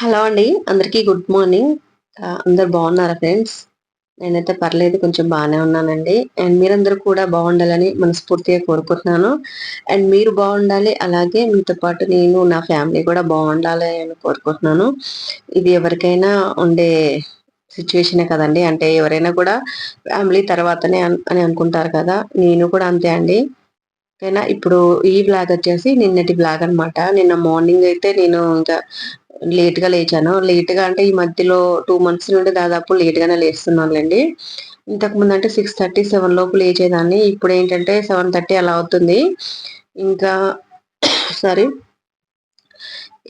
Hello అండి అందరికీ good morning. అందరు బాగున్నారా ఫ్రెండ్స్? నేనైతే పర్లేదు కొంచెం బాగానే ఉన్నానండి. అండ్ మీరందరూ కూడా బాగుండాలని మనస్ఫూర్తిగా కోరుకుంటున్నాను. అండ్ మీరు బాగుండాలి అలాగే మీతో పాటు నేను నా ఫ్యామిలీ కూడా బాగుండాలి అని కోరుకుంటున్నాను. ఇది ఎవరికైనా ఉండే సిచ్యువేషనే కదండి. అంటే ఎవరైనా కూడా ఫ్యామిలీ తర్వాతనే అని అనుకుంటారు కదా. నేను కూడా అంతే అండి. ఓకేనా? ఇప్పుడు ఈ బ్లాగ్ వచ్చేసి నిన్నటి బ్లాగ్ అనమాట నిన్న మార్నింగ్ అయితే నేను ఇంకా లేట్గా లేచాను. లేట్గా అంటే ఈ మధ్యలో టూ మంత్స్ నుండి దాదాపు లేట్ గానే లేస్తున్నానులేండి. ఇంతకు ముందు అంటే సిక్స్ థర్టీ సెవెన్ లోపు లేచేదాన్ని. ఇప్పుడు ఏంటంటే సెవెన్ థర్టీ అలా అవుతుంది. ఇంకా సారీ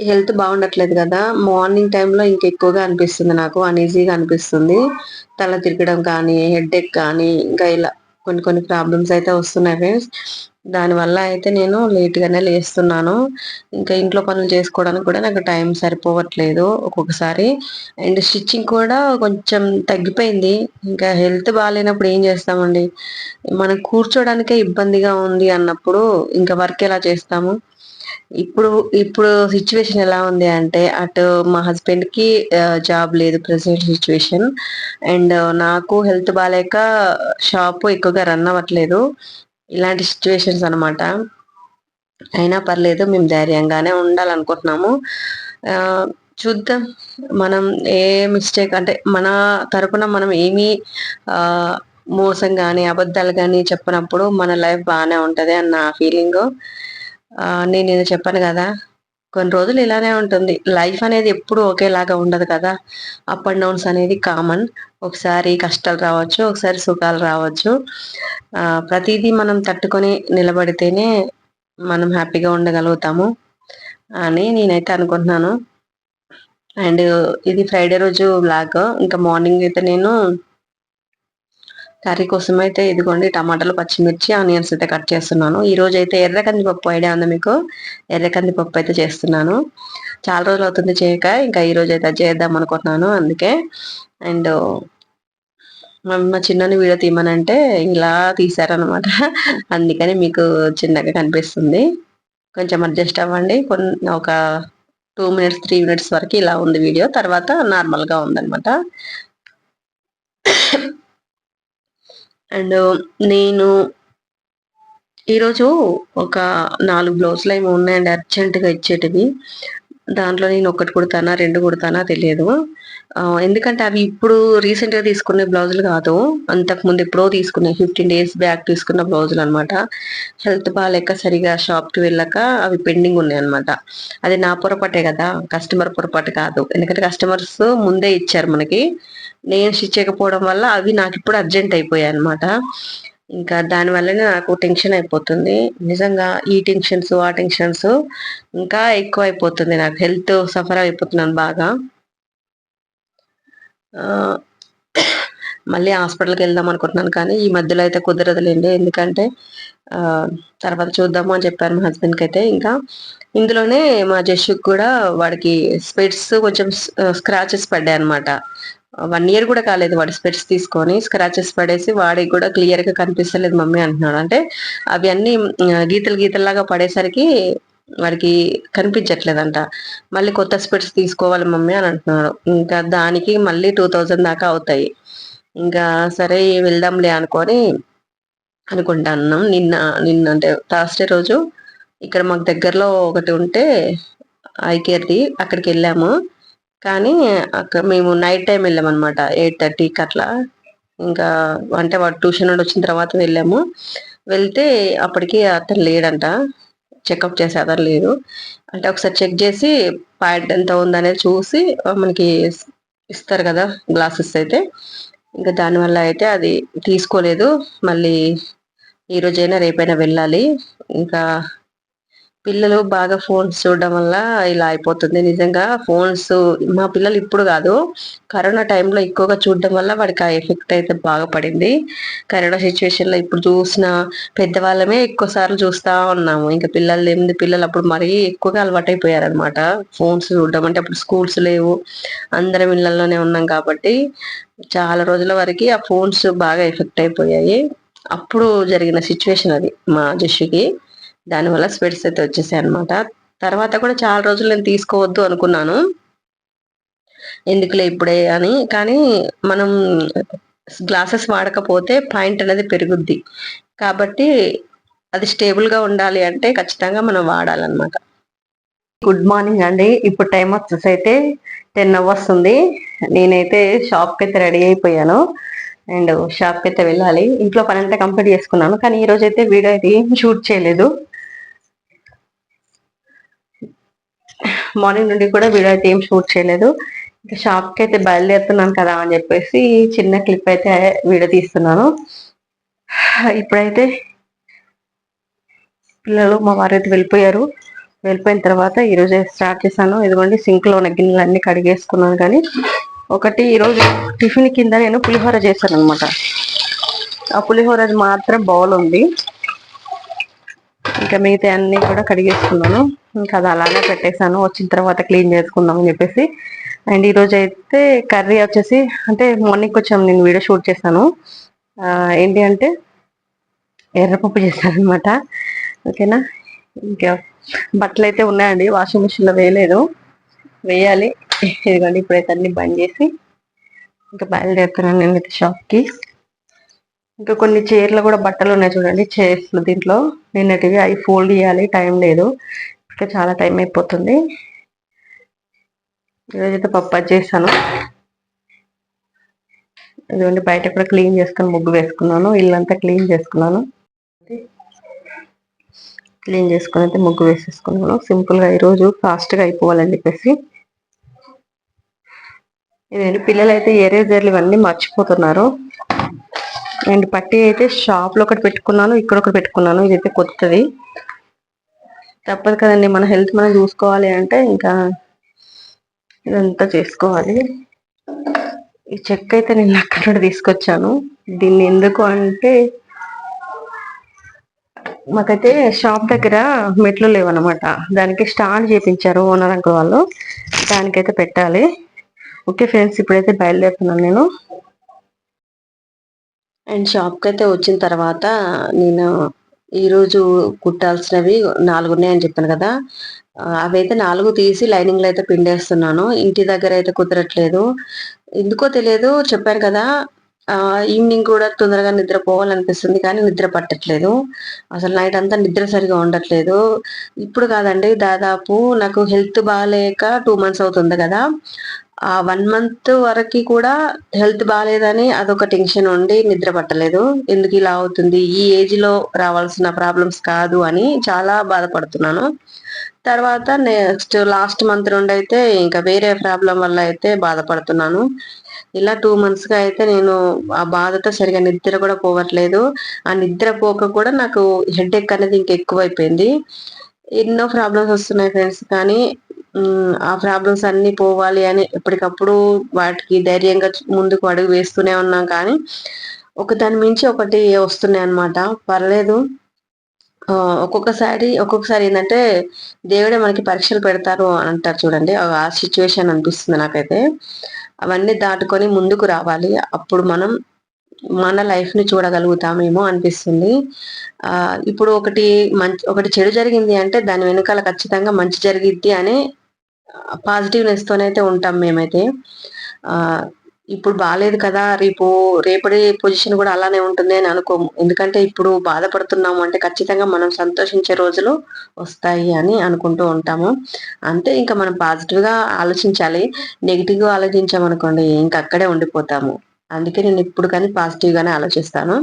హెల్త్ బాగుండట్లేదు కదా. మార్నింగ్ టైంలో ఇంకా ఎక్కువగా అనిపిస్తుంది నాకు. అన్ఈజీగా అనిపిస్తుంది. తల తిరగడం కానీ హెడ్ ఎక్ కానీ ఇంకా ఇలా కొన్ని కొన్ని ప్రాబ్లమ్స్ అయితే వస్తున్నాయి ఫ్రెండ్స్. దానివల్ల అయితే నేను లేట్గానే లేస్తున్నాను. ఇంకా ఇంట్లో పనులు చేసుకోవడానికి కూడా నాకు టైం సరిపోవట్లేదు. ఒక్కొక్కసారి అండ్ స్టిచ్చింగ్ కూడా కొంచెం తగ్గిపోయింది. ఇంకా హెల్త్ బాగాలేనప్పుడు ఏం చేస్తామండి? మనం కూర్చోడానికే ఇబ్బందిగా ఉంది అన్నప్పుడు ఇంకా వర్క్ ఎలా చేస్తాము? ఇప్పుడు ఇప్పుడు సిచ్యువేషన్ ఎలా ఉంది అంటే అటు మా హస్బెండ్కి జాబ్ లేదు ప్రెసెంట్ సిచ్యువేషన్. అండ్ నాకు హెల్త్ బాగాలేక షాప్ ఎక్కువగా రన్ అవ్వట్లేదు. ఇలాంటి సిచ్యువేషన్స్ అనమాట అయినా పర్లేదు మేము ధైర్యంగానే ఉండాలనుకుంటున్నాము. చూద్దాం. మనం ఏ మిస్టేక్ అంటే మన తరపున మనం ఏమీ మోసం కానీ అబద్ధాలు కానీ చెప్పినప్పుడు మన లైఫ్ బాగానే ఉంటుంది అన్న ఫీలింగ్ నేను ఇది చెప్పాను కదా కొన్ని రోజులు ఇలానే ఉంటుంది. లైఫ్ అనేది ఎప్పుడు ఒకేలాగా ఉండదు కదా. అప్ అండ్ డౌన్స్ అనేది కామన్ ఒకసారి కష్టాలు రావచ్చు ఒకసారి సుఖాలు రావచ్చు. ప్రతిదీ మనం తట్టుకొని నిలబడితేనే మనం హ్యాపీగా ఉండగలుగుతాము అని నేనైతే అనుకుంటున్నాను. అండ్ ఇది ఫ్రైడే రోజు బ్లాగ్ ఇంకా మార్నింగ్ అయితే నేను కర్రీ కోసం అయితే ఇదిగోండి టమాటాలు పచ్చిమిర్చి ఆనియన్స్ అయితే కట్ చేస్తున్నాను. ఈ రోజు అయితే ఎర్ర కందిపప్పు ఐడియా ఉంది మీకు? ఎర్ర కందిపప్పు అయితే చేస్తున్నాను. చాలా రోజులు అవుతుంది చేయక ఇంకా ఈ రోజు అయితే చేద్దాం అనుకుంటున్నాను అందుకే. అండ్ మా చిన్నని వీడియో తీయమనంటే ఇలా తీసారనమాట అందుకని మీకు చిన్నగా కనిపిస్తుంది. కొంచెం అడ్జస్ట్ అవ్వండి. కొన్ని ఒక టూ మినిట్స్ త్రీ మినిట్స్ వరకు ఇలా ఉంది వీడియో. తర్వాత నార్మల్గా ఉందనమాట అండ్ నేను ఈరోజు ఒక నాలుగు బ్లౌజ్లు ఏమో ఉన్నాయండి అర్జెంటుగా ఇచ్చేటివి. దాంట్లో నేను ఒకటి కుడతానా రెండు కుడతానా తెలియదు. ఎందుకంటే అవి ఇప్పుడు రీసెంట్గా తీసుకునే బ్లౌజులు కాదు. అంతకు ముందు ఎప్పుడో తీసుకునే ఫిఫ్టీన్ డేస్ బ్యాక్ తీసుకున్న బ్లౌజులు అనమాట హెల్త్ బాగాలేక సరిగా షాప్కి వెళ్ళాక అవి పెండింగ్ ఉన్నాయి అనమాట అది నా పొరపాటే కదా కస్టమర్ పొరపాటు కాదు. ఎందుకంటే కస్టమర్స్ ముందే ఇచ్చారు మనకి. నేను స్టిచ్ చేయకపోవడం వల్ల అవి నాకు ఇప్పుడు అర్జెంట్ అయిపోయాయి అనమాట ఇంకా దాని వల్లనే నాకు టెన్షన్ అయిపోతుంది. నిజంగా ఈ టెన్షన్స్ ఆ టెన్షన్స్ ఇంకా ఎక్కువ అయిపోతుంది నాకు. హెల్త్ సఫర్ అయిపోతున్నాను బాగా. మళ్ళీ హాస్పిటల్కి వెళ్దాం అనుకుంటున్నాను కానీ ఈ మధ్యలో అయితే కుదరదులేండి. ఎందుకంటే తర్వాత చూద్దాము అని చెప్పారు మా హస్బెండ్కి అయితే. ఇంకా ఇందులోనే మా జస్సుకి కూడా వాడికి స్పెట్స్ కొంచెం స్క్రాచెస్ పడ్డాయి అనమాట వన్ ఇయర్ కూడా కాలేదు వాడి స్పెట్స్ తీసుకొని స్క్రాచెస్ పడేసి వాడికి కూడా క్లియర్గా కనిపిస్తలేదు మమ్మీ అంటున్నాడు. అంటే అవి అన్ని గీతలు గీతల్లాగా పడేసరికి వాడికి కనిపించట్లేదంట. మళ్ళీ కొత్త స్పెట్స్ తీసుకోవాలి మమ్మీ అని అంటున్నాడు. ఇంకా దానికి మళ్ళీ టూ థౌజండ్ దాకా అవుతాయి. ఇంకా సరే వెళ్దాంలే అనుకొని అనుకుంటాను నిన్న నిన్న అంటే థర్స్డే రోజు ఇక్కడ మాకు దగ్గరలో ఒకటి ఉంటే ఐ కేర్ది అక్కడికి వెళ్ళాము. కానీ అక్కడ మేము నైట్ టైం వెళ్ళామన్నమాట ఎయిట్ థర్టీకి అట్లా. ఇంకా అంటే వాడు ట్యూషన్ నుండి వచ్చిన తర్వాత వెళ్ళాము. వెళ్తే అప్పటికి అతను లేడంట. చెకప్ చేసే అదర్ లేదు. అంటే ఒకసారి చెక్ చేసి పాయింట్ ఎంత ఉందనేది చూసి మనకి ఇస్తారు కదా గ్లాసెస్ అయితే. ఇంకా దానివల్ల అయితే అది తీసుకోలేదు. మళ్ళీ ఈ రోజైనా రేపైనా వెళ్ళాలి. ఇంకా పిల్లలు బాగా ఫోన్స్ చూడడం వల్ల ఇలా అయిపోతుంది. నిజంగా ఫోన్స్ మా పిల్లలు ఇప్పుడు కాదు కరోనా టైంలో ఎక్కువగా చూడడం వల్ల వాడికి ఆ ఎఫెక్ట్ అయితే బాగా పడింది. కరోనా సిచ్యువేషన్లో ఇప్పుడు చూసిన పెద్దవాళ్ళమే ఎక్కువ సార్లు చూస్తా ఉన్నాము. ఇంకా పిల్లలు ఏమిది పిల్లలు అప్పుడు మరీ ఎక్కువగా అలవాటైపోయారనమాట ఫోన్స్ చూడడం అంటే అప్పుడు స్కూల్స్ లేవు అందరం ఇళ్ళలోనే ఉన్నాం కాబట్టి చాలా రోజుల వరకు ఆ ఫోన్స్ బాగా ఎఫెక్ట్ అయిపోయాయి. అప్పుడు జరిగిన సిచ్యువేషన్ అది మా జషుకి దానివల్ల స్వెట్స్ అయితే వచ్చేసాయి అనమాట తర్వాత కూడా చాలా రోజులు నేను తీసుకోవద్దు అనుకున్నాను. ఎందుకులే ఇప్పుడే అని. కానీ మనం గ్లాసెస్ వాడకపోతే పాయింట్ అనేది పెరుగుద్ది. కాబట్టి అది స్టేబుల్గా ఉండాలి అంటే ఖచ్చితంగా మనం వాడాలన్నమాట. గుడ్ మార్నింగ్ అండి. ఇప్పుడు టైం వచ్చేసి అయితే టెన్ అవర్స్ ఉంది. నేనైతే షాప్కి అయితే రెడీ అయిపోయాను. అండ్ షాప్కి అయితే వెళ్ళాలి. ఇంట్లో పని అంతా కంప్లీట్ చేసుకున్నాను. కానీ ఈరోజు అయితే వీడియో అయితే ఏం షూట్ చేయలేదు. మార్నింగ్ నుండి కూడా వీడియో అయితే ఏం షూట్ చేయలేదు. ఇంకా షాప్కి అయితే బయలుదేరుతున్నాను కదా అని చెప్పేసి చిన్న క్లిప్ అయితే వీడియో తీస్తున్నాను. ఇప్పుడైతే పిల్లలు మా వారు అయితే వెళ్ళిపోయారు. వెళ్ళిపోయిన తర్వాత ఈరోజు స్టార్ట్ చేశాను. ఇదిగోండి సింక్లో ఉన్న గిన్నెలు అన్నీ కడిగేసుకున్నాను కానీ ఒకటి ఈరోజు టిఫిన్ కింద నేను పులిహోర చేశాను అనమాట ఆ పులిహోర మాత్రం బౌల్ ఉంది. ఇంకా మిగతా అన్ని కూడా కడిగేసుకున్నాను. ఇంకా అది అలానే పెట్టేశాను. వచ్చిన తర్వాత క్లీన్ చేసుకుందాం అని చెప్పేసి. అండ్ ఈరోజు అయితే కర్రీ వచ్చేసి అంటే మార్నింగ్ కొంచెం నేను వీడియో షూట్ చేశాను. ఏంటి అంటే ఎర్రపప్పు చేశాను అనమాట ఓకేనా? ఇంకా బట్టలు అయితే ఉన్నాయండి. వాషింగ్ మిషన్లో వేయలేదు. వేయాలి. ఇదిగోండి ఇప్పుడైతే అన్ని బంద్ చేసి ఇంకా బయలుదేరుతున్నాను నేనైతే షాప్కి ఇంకా కొన్ని చీరలు కూడా బట్టలు ఉన్నాయి చూడండి చైర్స్ దీంట్లో. నిన్నటివి అవి ఫోల్డ్ చేయాలి టైం లేదు. ఇంకా చాలా టైం అయిపోతుంది. ఈరోజైతే పప్పు చేస్తాను ఇదిగోండి బయట కూడా క్లీన్ చేసుకుని ముగ్గు వేసుకున్నాను. ఇల్లంతా క్లీన్ చేసుకున్నాను. క్లీన్ చేసుకుని అయితే ముగ్గు వేసేసుకున్నాను. సింపుల్గా ఈరోజు ఫాస్ట్గా అయిపోవాలని చెప్పేసి. ఇదండి పిల్లలు అయితే ఎరేజర్లు ఇవన్నీ మర్చిపోతున్నారు. అండ్ పట్టి అయితే షాప్లో ఒకటి పెట్టుకున్నాను ఇక్కడ ఒకటి పెట్టుకున్నాను. ఇదైతే కొత్తది. తప్పదు కదండి మన హెల్త్ మనం చూసుకోవాలి అంటే ఇంకా ఇదంతా చేసుకోవాలి. ఈ చెక్క అయితే నేను అక్కడ నుండి తీసుకొచ్చాను. దీన్ని ఎందుకు అంటే మాకైతే షాప్ దగ్గర మెట్లు లేవన్నమాట. దానికి స్టాండ్ చేపించారు ఓనర్ అంకుల్ వాళ్ళు. దానికైతే పెట్టాలి. ఓకే ఫ్రెండ్స్ ఇప్పుడైతే బయలుదేరుతున్నాను నేను. అండ్ షాప్కి అయితే వచ్చిన తర్వాత నేను ఈరోజు కుట్టాల్సినవి నాలుగు ఉన్నాయని చెప్పాను కదా. అవి అయితే నాలుగు తీసి లైనింగ్లో అయితే పిండేస్తున్నాను. ఇంటి దగ్గర అయితే కుదరట్లేదు. ఎందుకో తెలియదు చెప్పాను కదా ఈవినింగ్ కూడా తొందరగా నిద్రపోవాలనిపిస్తుంది కానీ నిద్ర పట్టట్లేదు. అసలు నైట్ అంతా నిద్ర సరిగా ఉండట్లేదు. ఇప్పుడు కాదండి దాదాపు నాకు హెల్త్ బాగాలేక టూ మంత్స్ అవుతుంది కదా. ఆ వన్ మంత్ వరకు కూడా హెల్త్ బాగాలేదని అదొక టెన్షన్ ఉండి నిద్ర పట్టలేదు. ఎందుకు ఇలా అవుతుంది? ఈ ఏజ్లో రావాల్సిన ప్రాబ్లమ్స్ కాదు అని చాలా బాధపడుతున్నాను. తర్వాత నెక్స్ట్ లాస్ట్ మంత్ నుండి అయితే ఇంకా వేరే ప్రాబ్లం వల్ల అయితే బాధపడుతున్నాను. ఇలా టూ మంత్స్గా అయితే నేను ఆ బాధతో సరిగా నిద్ర కూడా పోవట్లేదు. ఆ నిద్ర పోక కూడా నాకు హెడ్ ఎక్ అనేది ఇంకా ఎక్కువైపోయింది. ఎన్నో ప్రాబ్లమ్స్ వస్తున్నాయి ఫ్రెండ్స్ కానీ ఆ ప్రాబ్లమ్స్ అన్ని పోవాలి అని ఎప్పటికప్పుడు వాటికి ధైర్యంగా ముందుకు అడుగు వేస్తూనే ఉన్నాం కానీ ఒక దాని మించి ఒకటి వస్తున్నాయి అనమాట పర్లేదు. ఒక్కొక్కసారి ఒక్కొక్కసారి ఏంటంటే దేవుడే మనకి పరీక్షలు పెడతారు అని అంటారు చూడండి. ఆ సిచ్యువేషన్ అనిపిస్తుంది నాకైతే. అవన్నీ దాటుకొని ముందుకు రావాలి. అప్పుడు మనం మన లైఫ్ని చూడగలుగుతామేమో అనిపిస్తుంది. ఇప్పుడు ఒకటి మంచి ఒకటి చెడు జరిగింది అంటే దాని వెనకాల ఖచ్చితంగా మంచి జరిగిద్ది అనే పాజిటివ్నెస్ తోనైతే ఉంటాం మేమైతే. ఇప్పుడు బాగాలేదు కదా రేపు రేపటి పొజిషన్ కూడా అలానే ఉంటుంది అని అనుకోము. ఎందుకంటే ఇప్పుడు బాధపడుతున్నాము అంటే ఖచ్చితంగా మనం సంతోషించే రోజులు వస్తాయి అని అనుకుంటూ ఉంటాము. అంతే ఇంకా మనం పాజిటివ్గా ఆలోచించాలి. నెగిటివ్గా ఆలోచించామనుకోండి ఇంకా అక్కడే ఉండిపోతాము. అందుకే నేను ఇప్పుడు కానీ పాజిటివ్గానే ఆలోచిస్తాను.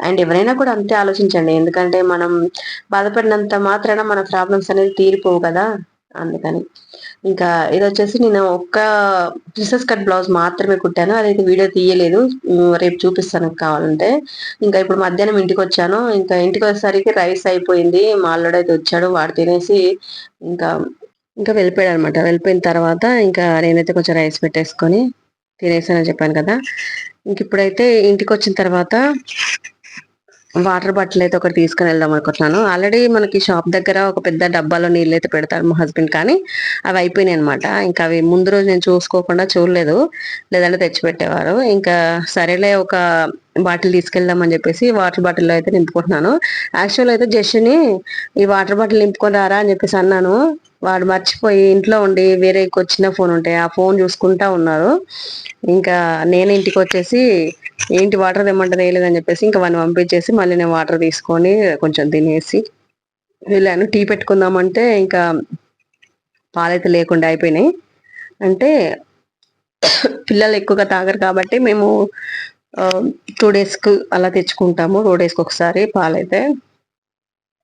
అండ్ ఎవరైనా కూడా అంతే ఆలోచించండి. ఎందుకంటే మనం బాధపడినంత మాత్రాన మన ప్రాబ్లమ్స్ అనేది తీరిపోవు కదా. అందుకని. ఇంకా ఇది వచ్చేసి నేను ఒక్క ప్రిసెస్ కట్ బ్లౌజ్ మాత్రమే కుట్టాను. అదైతే వీడియో తీయలేదు. రేపు చూపిస్తాను కావాలంటే. ఇంకా ఇప్పుడు మధ్యాహ్నం ఇంటికి వచ్చాను ఇంకా ఇంటికి వచ్చేసరికి రైస్ అయిపోయింది. మా అల్లుడు అయితే వచ్చాడు. వాడు తినేసి ఇంకా ఇంకా వెళ్ళిపోయాడు అనమాట వెళ్ళిపోయిన తర్వాత ఇంకా నేనైతే కొంచెం రైస్ పెట్టేసుకొని తినేసానని చెప్పాను కదా. ఇంక ఇప్పుడైతే ఇంటికి వచ్చిన తర్వాత వాటర్ బాటిల్ అయితే ఒకటి తీసుకుని వెళ్దాం అనుకుంటున్నాను. ఆల్రెడీ మనకి షాప్ దగ్గర ఒక పెద్ద డబ్బాలో నీళ్ళు అయితే పెడతారు మా హస్బెండ్ కానీ అవి అయిపోయినాయి అనమాట ఇంకా అవి ముందు రోజు నేను చూసుకోకుండా చూడలేదు. లేదంటే తెచ్చిపెట్టేవారు. ఇంకా సరేలే ఒక బాటిల్ తీసుకెళ్దామని చెప్పేసి వాటర్ బాటిల్లో అయితే నింపుకుంటున్నాను. యాక్చువల్ అయితే జస్ట్ని ఈ వాటర్ బాటిల్ నింపుకొని రారా అని చెప్పేసి అన్నాను. వాడు మర్చిపోయి ఇంట్లో ఉండి వేరే వచ్చిన ఫోన్ ఉంటాయి ఆ ఫోన్ చూసుకుంటా ఉన్నారు. ఇంకా నేను ఇంటికి వచ్చేసి ఏంటి వాటర్ తెమ్మంటే వేయలేదని చెప్పేసి ఇంకా వాడిని పంపించేసి మళ్ళీ నేను వాటర్ తీసుకొని కొంచెం తినేసి వెళ్ళాను. టీ పెట్టుకుందామంటే ఇంకా పాలైతే లేకుండా అయిపోయినాయి. అంటే పిల్లలు ఎక్కువగా తాగరు కాబట్టి మేము టూ డేస్కి అలా తెచ్చుకుంటాము. టూ డేస్కి ఒకసారి పాలైతే.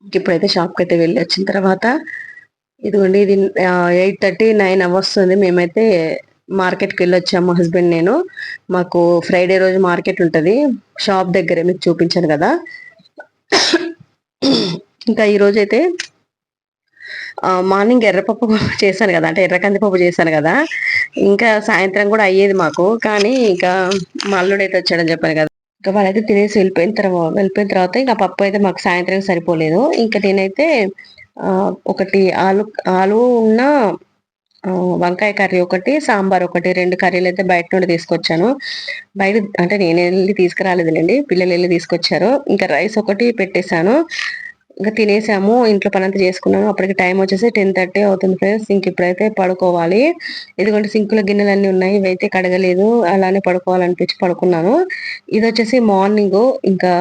ఇప్పుడైతే షాప్కి అయితే వెళ్ళి వచ్చిన తర్వాత ఇదిగోండి ఇది ఎయిట్ థర్టీ నైన్ అవర్స్తుంది మేమైతే మార్కెట్కి వెళ్ళొచ్చాము హస్బెండ్ నేను. మాకు ఫ్రైడే రోజు మార్కెట్ ఉంటుంది. షాప్ దగ్గరే మీకు చూపించాను కదా. ఇంకా ఈరోజు అయితే మార్నింగ్ ఎర్రపప్పు చేశాను కదా. అంటే ఎర్ర కందిపప్పు చేశాను కదా. ఇంకా సాయంత్రం కూడా అయ్యేది మాకు. కానీ ఇంకా మల్లుడైతే వచ్చాడని చెప్పాను కదా. ఇంకా వాళ్ళైతే తినేసి వెళ్ళిపోయిన తర్వాత వెళ్ళిపోయిన తర్వాత ఇంకా పప్పు అయితే మాకు సాయంత్రం సరిపోలేదు. ఇంకా నేనైతే ఒకటి ఆలు ఆలు ఉన్న వంకాయ కర్రీ ఒకటి సాంబార్ ఒకటి రెండు కర్రీలు అయితే బయట నుండి తీసుకొచ్చాను. బయట అంటే నేను వెళ్ళి తీసుకురాలేదులేండి పిల్లలు వెళ్ళి తీసుకొచ్చారు. ఇంకా రైస్ ఒకటి పెట్టేశాను. ఇంకా తినేసాము ఇంట్లో పని అంతా చేసుకున్నాము అప్పటికి టైం వచ్చేసి టెన్ థర్టీ అవుతుంది ఫ్రెండ్స్. ఇంక ఇప్పుడైతే పడుకోవాలి. ఎందుకంటే సింకుల గిన్నెలు అన్నీ ఉన్నాయి ఇవైతే కడగలేదు. అలానే పడుకోవాలనిపించి పడుకున్నాను. ఇది వచ్చేసి మార్నింగ్. ఇంకా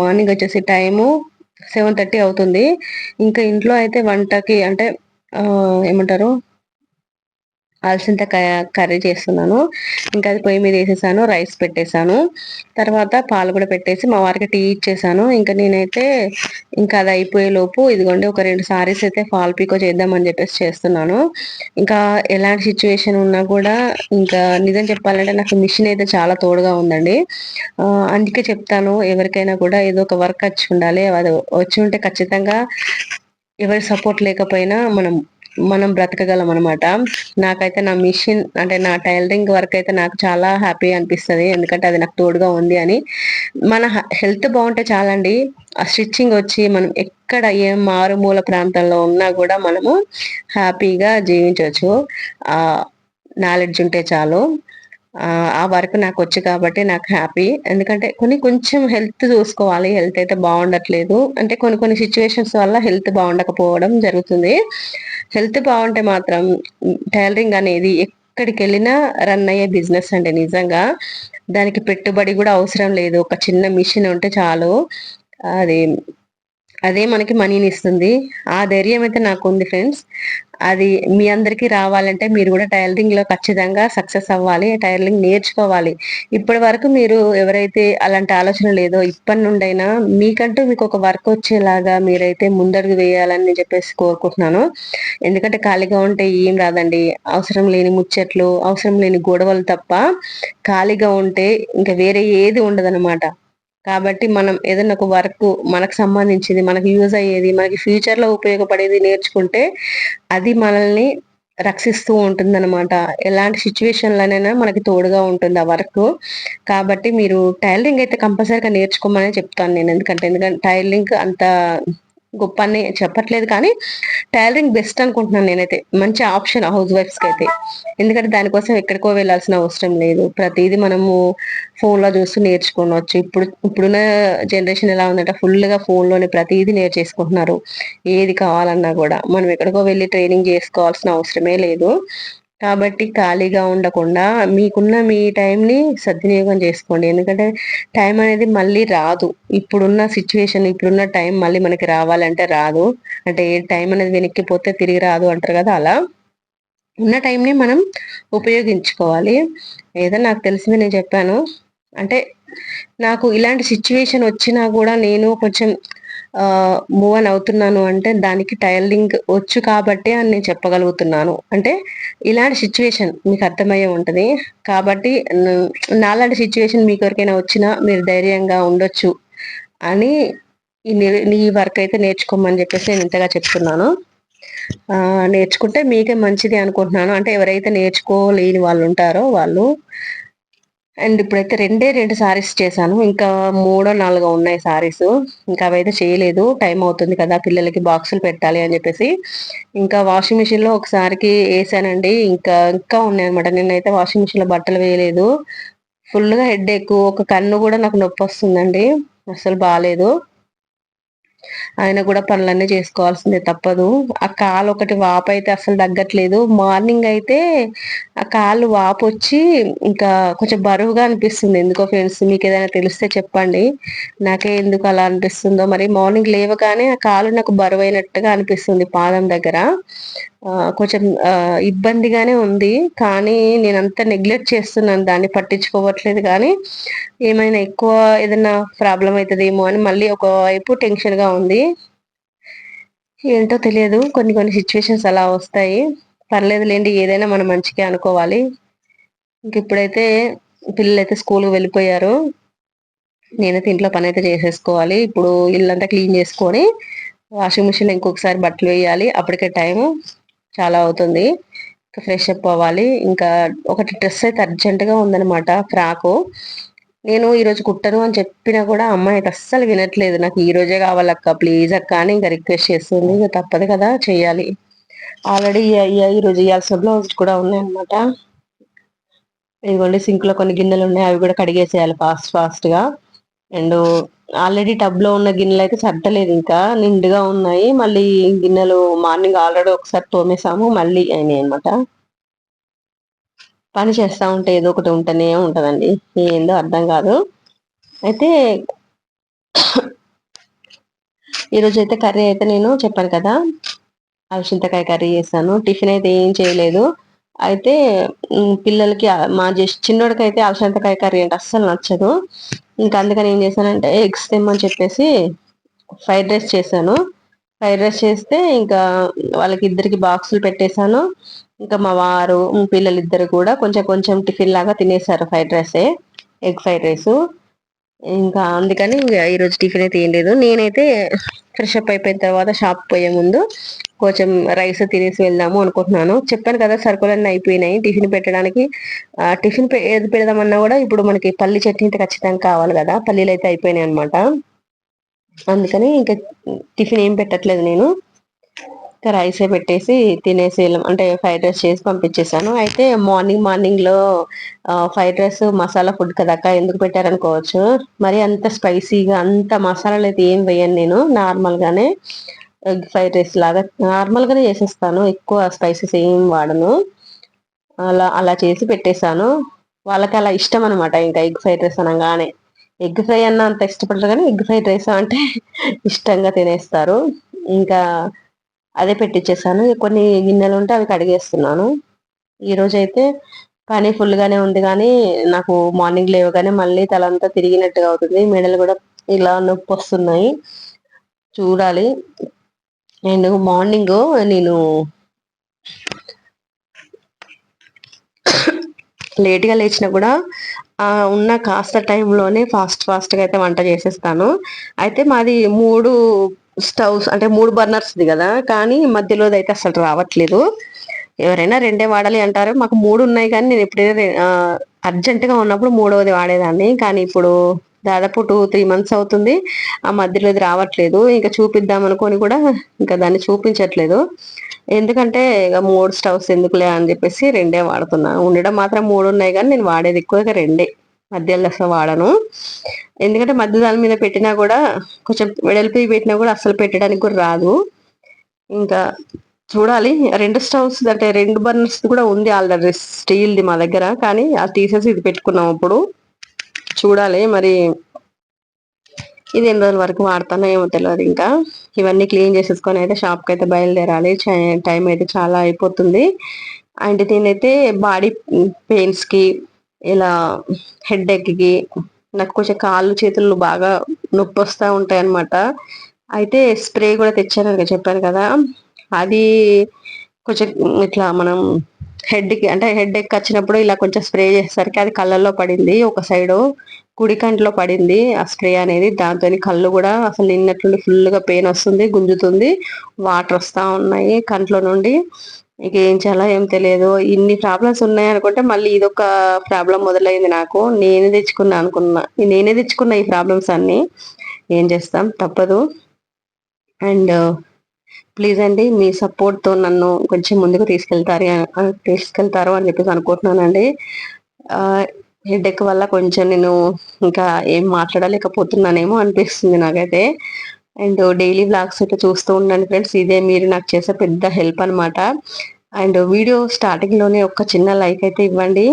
మార్నింగ్ వచ్చేసి టైము సెవెన్ థర్టీ అవుతుంది. ఇంకా ఇంట్లో అయితే వంటకి అంటే ఏమంటారు? అలసింతకాయ కర్రీ చేస్తున్నాను. ఇంకా అది పొయ్యి మీద వేసేసాను రైస్ పెట్టేశాను. తర్వాత పాలు కూడా పెట్టేసి మా వారికి టీ ఇచ్చేసాను. ఇంకా నేనైతే ఇంకా అది అయిపోయే లోపు ఇదిగోండి ఒక రెండు సారీస్ అయితే ఫాల్ పీకో చేద్దామని చెప్పేసి చేస్తున్నాను. ఇంకా ఎలాంటి సిచ్యువేషన్ ఉన్నా కూడా ఇంకా నిజం చెప్పాలంటే నాకు మిషన్ అయితే చాలా తోడుగా ఉందండి. అందుకే చెప్తాను ఎవరికైనా కూడా ఏదో ఒక వర్క్ వచ్చి ఉండాలి. అది వచ్చి ఉంటే ఖచ్చితంగా ఎవరి సపోర్ట్ లేకపోయినా మనం మనం బ్రతకగలం అనమాట నాకైతే నా మిషన్ అంటే నా టైలరింగ్ వర్క్ అయితే నాకు చాలా హ్యాపీ అనిపిస్తుంది. ఎందుకంటే అది నాకు తోడుగా ఉంది అని. మన హెల్త్ బాగుంటే చాలండి. ఆ స్టిచ్చింగ్ వచ్చి మనం ఎక్కడ ఏ మారుమూల ప్రాంతంలో ఉన్నా కూడా మనము హ్యాపీగా జీవించవచ్చు ఆ నాలెడ్జ్ ఉంటే చాలు. ఆ వర్క్ నాకు వచ్చు కాబట్టి నాకు హ్యాపీ. ఎందుకంటే కొన్ని కొంచెం హెల్త్ చూసుకోవాలి. హెల్త్ అయితే బాగుండట్లేదు. అంటే కొన్ని కొన్ని సిచ్యువేషన్స్ వల్ల హెల్త్ బాగుండకపోవడం జరుగుతుంది. హెల్త్ బాగుంటే మాత్రం టైలరింగ్ అనేది ఎక్కడికి వెళ్ళినా రన్ అయ్యే బిజినెస్ అండి నిజంగా. దానికి పెట్టుబడి కూడా అవసరం లేదు. ఒక చిన్న మిషన్ ఉంటే చాలు. అది అదే మనకి మనీని ఇస్తుంది. ఆ ధైర్యం అయితే నాకు ఉంది ఫ్రెండ్స్. అది మీ అందరికి రావాలంటే మీరు కూడా టైలరింగ్లో ఖచ్చితంగా సక్సెస్ అవ్వాలి టైలరింగ్ నేర్చుకోవాలి. ఇప్పటి వరకు మీరు ఎవరైతే అలాంటి ఆలోచన లేదో ఇప్పటి నుండైనా మీకంటూ మీకు ఒక వర్క్ వచ్చేలాగా మీరైతే ముందడుగు వేయాలని చెప్పేసి కోరుకుంటున్నాను. ఎందుకంటే ఖాళీగా ఉంటే ఏం రాదండి. అవసరం లేని ముచ్చట్లు అవసరం లేని గొడవలు తప్ప ఖాళీగా ఉంటే ఇంకా వేరే ఏది ఉండదన్నమాట. కాబట్టి మనం ఏదైనా ఒక వర్క్ మనకు సంబంధించింది మనకి యూజ్ అయ్యేది మనకి ఫ్యూచర్లో ఉపయోగపడేది నేర్చుకుంటే అది మనల్ని రక్షిస్తూ ఉంటుందన్నమాట. ఎలాంటి సిచ్యువేషన్లనైనా మనకి తోడుగా ఉంటుంది ఆ వర్క్ కాబట్టి మీరు టైలరింగ్ అయితే కంపల్సరీగా నేర్చుకోమని చెప్తాను నేను. ఎందుకంటే ఎందుకంటే టైలరింగ్ అంత గొప్ప అని చెప్పట్లేదు కానీ టైలరింగ్ బెస్ట్ అనుకుంటున్నాను నేనైతే. మంచి ఆప్షన్ హౌస్ వైఫ్స్కి అయితే ఎందుకంటే దానికోసం ఎక్కడికో వెళ్ళాల్సిన అవసరం లేదు. ప్రతిదీ మనము ఫోన్లో చూస్తూ నేర్చుకోవచ్చు ఇప్పుడు ఇప్పుడున్న జనరేషన్ ఎలా ఉందంటే ఫుల్గా ఫోన్లోనే ప్రతిదీ నేర్చేసుకుంటున్నారు. ఏది కావాలన్నా కూడా. మనం ఎక్కడికో వెళ్ళి ట్రైనింగ్ చేసుకోవాల్సిన అవసరమే లేదు. కాబట్టి ఖాళీగా ఉండకుండా మీకున్న మీ టైంని సద్వినియోగం చేసుకోండి. ఎందుకంటే టైం అనేది మళ్ళీ రాదు. ఇప్పుడున్న సిచ్యువేషన్ ఇప్పుడున్న టైం మళ్ళీ మనకి రావాలంటే రాదు. అంటే టైం అనేది వెనక్కిపోతే తిరిగి రాదు అంటారు కదా అలా. ఉన్న టైంని మనం ఉపయోగించుకోవాలి. ఏదో నాకు తెలిసింది నేను చెప్పాను. అంటే నాకు ఇలాంటి సిచ్యువేషన్ వచ్చినా కూడా నేను కొంచెం మూవ్ అని అవుతున్నాను అంటే దానికి టైలరింగ్ వచ్చు కాబట్టి అని నేను చెప్పగలుగుతున్నాను. అంటే ఇలాంటి సిచ్యువేషన్ మీకు అర్థమయ్యే ఉంటుంది. కాబట్టి నాలాంటి సిచ్యువేషన్ మీకు ఎవరికైనా వచ్చినా మీరు ధైర్యంగా ఉండొచ్చు అని ఈ వర్క్ అయితే నేర్చుకోమని చెప్పేసి నేను ఇంతగా చెప్తున్నాను. నేర్చుకుంటే మీకే మంచిది అనుకుంటున్నాను. అంటే ఎవరైతే నేర్చుకోలేని వాళ్ళు ఉంటారో వాళ్ళు అండ్ ఇప్పుడైతే రెండే రెండు సారీస్ చేశాను. ఇంకా మూడో నాలుగో ఉన్నాయి సారీస్. ఇంకా అవైతే చేయలేదు. టైం అవుతుంది కదా పిల్లలకి బాక్సులు పెట్టాలి అని చెప్పేసి. ఇంకా వాషింగ్ మిషన్లో ఒకసారికి వేసానండి. ఇంకా ఇంకా ఉన్నాయి అనమాట నేనైతే వాషింగ్ మిషన్లో బట్టలు వేయలేదు. ఫుల్గా హెడ్ ఎక్కువ ఒక కన్ను కూడా నాకు నొప్పి వస్తుందండి. అసలు బాగాలేదు ఆయన కూడా పనులన్నీ చేసుకోవాల్సిందే తప్పదు. ఆ కాలు ఒకటి వాపు అయితే అసలు తగ్గట్లేదు. మార్నింగ్ అయితే ఆ కాలు వాపు వచ్చి ఇంకా కొంచెం బరువుగా అనిపిస్తుంది. ఎందుకో ఫ్రెండ్స్ మీకు ఏదైనా తెలిస్తే చెప్పండి. నాకే ఎందుకు అలా అనిపిస్తుందో. మరి మార్నింగ్ లేవగానే ఆ కాలు నాకు బరువు అయినట్టుగా అనిపిస్తుంది పాదం దగ్గర. కొంచెం ఇబ్బందిగానే ఉంది. కానీ నేను అంత నెగ్లెక్ట్ చేస్తున్నాను. దాన్ని పట్టించుకోవట్లేదు. కానీ ఏమైనా ఎక్కువ ఏదైనా ప్రాబ్లం అవుతుందేమో అని మళ్ళీ ఒకవైపు టెన్షన్గా ఉంది. ఏంటో తెలియదు. కొన్ని కొన్ని సిచ్యువేషన్స్ అలా వస్తాయి. పర్లేదు లేండి ఏదైనా మనం మంచిగా అనుకోవాలి. ఇంక ఇప్పుడైతే పిల్లలు అయితే స్కూల్కి వెళ్ళిపోయారు. నేనైతే ఇంట్లో పని అయితే చేసేసుకోవాలి. ఇప్పుడు ఇల్లంతా క్లీన్ చేసుకొని వాషింగ్ మిషన్ ఇంకొకసారి బట్టలు వేయాలి. అప్పటికే టైం చాలా అవుతుంది. ఫ్రెష్ అప్ అవ్వాలి. ఇంకా ఒకటి డ్రెస్ అయితే అర్జెంటుగా ఉందనమాట ఫ్రాకు. నేను ఈరోజు కుట్టను అని చెప్పినా కూడా అమ్మాయి అయితే అస్సలు వినట్లేదు. నాకు ఈ రోజే కావాలక్క ప్లీజ్ అక్క అని ఇంకా రిక్వెస్ట్ చేస్తుంది. ఇక తప్పదు కదా చేయాలి. ఆల్రెడీ ఈ రోజు ఇవ్వాల్సిన బ్లౌజ్ కూడా ఉన్నాయన్నమాట. ఇదిగోండి సింక్లో కొన్ని గిన్నెలు ఉన్నాయి. అవి కూడా కడిగేసేయాలి ఫాస్ట్ ఫాస్ట్గా అండ్ ఆల్రెడీ టబ్లో ఉన్న గిన్నెలు అయితే సర్దలేదు ఇంకా. నిండుగా ఉన్నాయి. మళ్ళీ గిన్నెలు మార్నింగ్ ఆల్రెడీ ఒకసారి తోమేసాము మళ్ళీ అయినాయి అనమాట పని చేస్తా ఉంటే ఏదో ఒకటి ఉంటేనే ఉంటుందండి. ఏందో అర్థం కాదు. అయితే ఈరోజు అయితే కర్రీ అయితే నేను చెప్పాను కదా. అవిసింతకాయ కర్రీ చేస్తాను టిఫిన్ అయితే ఏం చేయలేదు. అయితే పిల్లలకి మా చిన్నోడికి అయితే అలసంతకాయ కర్రీ అంటే అస్సలు నచ్చదు. ఇంకా అందుకని ఏం చేశానంటే ఎగ్స్ తెమ్మని చెప్పేసి ఫ్రైడ్ రైస్ చేశాను. ఫ్రైడ్ రైస్ చేస్తే ఇంకా వాళ్ళకి ఇద్దరికి బాక్సులు పెట్టేశాను. ఇంకా మా వారు పిల్లలు ఇద్దరు కూడా కొంచెం కొంచెం టిఫిన్ లాగా తినేసారు ఫ్రైడ్ రైసే ఎగ్ ఫ్రైడ్ రైస్. ఇంకా అందుకని ఈరోజు టిఫిన్ అయితే ఏం లేదు. నేనైతే ఫ్రెష్ అప్ అయిపోయిన తర్వాత షాప్ పోయే ముందు కొంచెం రైస్ తినేసి వెళ్దాము అనుకుంటున్నాను. చెప్పాను కదా సరుకులన్నీ అయిపోయినాయి. టిఫిన్ పెట్టడానికి టిఫిన్ ఏది పెడదామన్నా కూడా ఇప్పుడు మనకి పల్లి చట్నీ అయితే ఖచ్చితంగా కావాలి కదా. పల్లీలు అయితే అయిపోయినాయి అనమాట అందుకని ఇంకా టిఫిన్ ఏం పెట్టట్లేదు నేను. ఇంకా రైసే పెట్టేసి తినేసి అంటే ఫ్రైడ్ రైస్ చేసి పంపించేసాను అయితే మార్నింగ్ మార్నింగ్లో ఫ్రైడ్ రైస్ మసాలా ఫుడ్ కదక్క ఎందుకు పెట్టారనుకోవచ్చు. మరి అంత స్పైసీగా అంత మసాలాలు అయితే ఏం వేయను నేను. నార్మల్ గానే ఎగ్ ఫ్రైడ్ రైస్ లాగా నార్మల్ గానే చేసేస్తాను. ఎక్కువ స్పైసెస్ ఏం వాడను. అలా అలా చేసి పెట్టేశాను. వాళ్ళకి అలా ఇష్టం అనమాట ఇంకా ఎగ్ ఫ్రైడ్ రైస్ అనగానే. ఎగ్ ఫ్రై అన్న అంత ఇష్టపడరు కానీ ఎగ్ ఫ్రైడ్ రైస్ అంటే ఇష్టంగా తినేస్తారు. ఇంకా అదే పెట్టించేసాను కొన్ని గిన్నెలు ఉంటే అవి కడిగేస్తున్నాను. ఈరోజైతే అయితే పని ఫుల్గానే ఉంది కానీ నాకు మార్నింగ్ లేవగానే మళ్ళీ తలంతా తిరిగినట్టుగా అవుతుంది. మెడలు కూడా ఇలా నొప్పి వస్తున్నాయి. చూడాలి. అండ్ మార్నింగ్ నేను లేట్గా లేచినా కూడా ఉన్న కాస్త టైంలోనే ఫాస్ట్ ఫాస్ట్గా అయితే వంట చేసేస్తాను. అయితే మాది మూడు స్టవ్స్ అంటే మూడు బర్నర్స్ది కదా కానీ మధ్యలోది అయితే అసలు రావట్లేదు. ఎవరైనా రెండే వాడాలి అంటారు. మాకు మూడు ఉన్నాయి కానీ నేను ఎప్పుడైనా అర్జెంటుగా ఉన్నప్పుడు మూడవది వాడేదాన్ని. కానీ ఇప్పుడు దాదాపు టూ త్రీ మంత్స్ అవుతుంది. ఆ మధ్యలో ఇది రావట్లేదు. ఇంకా చూపిద్దాం అనుకొని కూడా ఇంకా దాన్ని చూపించట్లేదు. ఎందుకంటే ఇక మూడు స్టవ్స్ ఎందుకులే అని చెప్పేసి రెండే వాడుతున్నాను ఉండడం మాత్రం మూడు ఉన్నాయి కానీ నేను వాడేది ఎక్కువగా రెండే. మధ్యలో అసలు వాడను. ఎందుకంటే మధ్య దాని మీద పెట్టినా కూడా కొంచెం వెడల్పి పెట్టినా కూడా అసలు పెట్టడానికి కూడా రాదు. ఇంకా చూడాలి. రెండు స్టవ్స్ అంటే రెండు బర్నర్స్ కూడా ఉంది ఆల్రెడీ స్టీల్ది మా దగ్గర. కానీ అది తీసేసి ఇది పెట్టుకున్నాం అప్పుడు. చూడాలి మరి ఇది ఎన్ని రోజుల వరకు వాడతానో ఏమో తెలియదు ఇంకా. ఇవన్నీ క్లీన్ చేసేసుకొని అయితే షాప్కి అయితే బయలుదేరాలి. టైం అయితే చాలా అయిపోతుంది. అండ్ నేనైతే బాడీ పెయిన్స్కి ఇలా హెడ్ ఎక్కి నాకు కొంచెం కాళ్ళు చేతులు బాగా నొప్పి వస్తూ ఉంటాయి అనమాట అయితే స్ప్రే కూడా తెచ్చాను చెప్పాను కదా. అది కొంచెం ఇట్లా మనం హెడ్కి అంటే హెడ్ ఎక్ వచ్చినప్పుడు ఇలా కొంచెం స్ప్రే చేసేసరికి అది కళ్ళల్లో పడింది ఒక సైడు కుడి కంట్లో పడింది. ఆ స్ప్రే అనేది దాంతో కళ్ళు కూడా అసలు నిన్నట్లుండి ఫుల్గా పెయిన్ వస్తుంది గుంజుతుంది. వాటర్ వస్తూ ఉన్నాయి కంట్లో నుండి. ఇక ఏం చేయాలో ఏం తెలియదు. ఇన్ని ప్రాబ్లమ్స్ ఉన్నాయి అనుకుంటే మళ్ళీ ఇదొక ప్రాబ్లం మొదలైంది నాకు. నేనే తెచ్చుకున్నా అనుకున్నా. నేనే తెచ్చుకున్నా ఈ ప్రాబ్లమ్స్ అన్ని. ఏం చేస్తాం? తప్పదు. అండ్ ప్లీజ్ అండి మీ సపోర్ట్తో నన్ను కొంచెం ముందుకు తీసుకెళ్తారు తీసుకెళ్తారు అని చెప్పేసి అనుకుంటున్నానండి. హెడేక్ వల్ల కొంచెం నేను ఇంకా ఏం మాట్లాడలేకపోతున్నానేమో అనిపిస్తుంది నాకైతే. అండ్ డైలీ బ్లాగ్స్ అయితే చూస్తూ ఉండండి ఫ్రెండ్స్. ఇదే మీరు నాకు చేసే పెద్ద హెల్ప్ అనమాట అండ్ వీడియో స్టార్టింగ్లోనే ఒక చిన్న లైక్ అయితే ఇవ్వండి.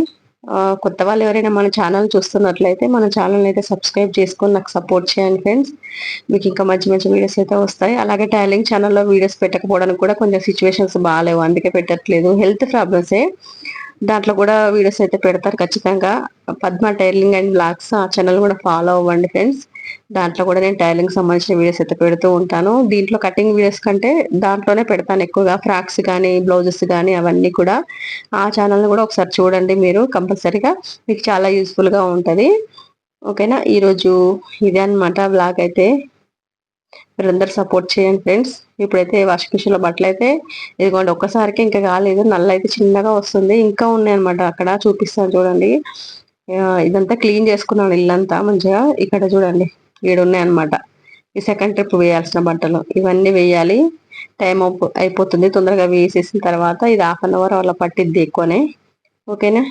కొత్త వాళ్ళు ఎవరైనా మన ఛానల్ చూస్తున్నట్లయితే మన ఛానల్ అయితే సబ్స్క్రైబ్ చేసుకొని నాకు సపోర్ట్ చేయండి ఫ్రెండ్స్. మీకు ఇంకా మంచి మంచి వీడియోస్ అయితే వస్తాయి. అలాగే టైలింగ్ ఛానల్లో వీడియోస్ పెట్టకపోవడానికి కూడా కొంచెం సిచ్యువేషన్స్ బాగాలేవు అందుకే పెట్టట్లేదు. హెల్త్ ప్రాబ్లమ్సే దాంట్లో కూడా వీడియోస్ అయితే పెడతారు ఖచ్చితంగా. పద్మ టైలింగ్ అండ్ బ్లాగ్స్ ఆ ఛానల్ కూడా ఫాలో అవ్వండి ఫ్రెండ్స్ దాంట్లో కూడా నేను టైలింగ్ సంబంధించిన వీడియోస్ అయితే పెడుతూ ఉంటాను. దీంట్లో కటింగ్ వీడియోస్ కంటే దాంట్లోనే పెడతాను ఎక్కువగా. ఫ్రాక్స్ కానీ బ్లౌజెస్ కానీ అవన్నీ కూడా ఆ ఛానల్ని కూడా ఒకసారి చూడండి మీరు కంపల్సరీగా మీకు చాలా యూస్ఫుల్గా ఉంటుంది. ఓకేనా ఈరోజు ఇదే అనమాట బ్లాగ్ అయితే. మీరందరూ సపోర్ట్ చేయండి ఫ్రెండ్స్ ఇప్పుడైతే వాషింగ్ మిషన్లో బట్టలు అయితే ఇదిగోండి ఒక్కసారికి ఇంకా కాలేదు. నల్ల అయితే చిన్నగా వస్తుంది. ఇంకా ఉన్నాయి అనమాట అక్కడ చూపిస్తాను చూడండి. ఇదంతా క్లీన్ చేసుకున్నాను ఇల్లంతా మంచిగా. ఇక్కడ చూడండి ఈడు ఉన్నాయి అనమాట ఈ సెకండ్ ట్రిప్ వేయాల్సిన బట్టలు. ఇవన్నీ వేయాలి. టైం అయిపోతుంది తొందరగా వేసేసిన తర్వాత ఇది హాఫ్ అన్ అవర్ అలా పట్టిద్ది ఎక్కువనే. ఓకేనా?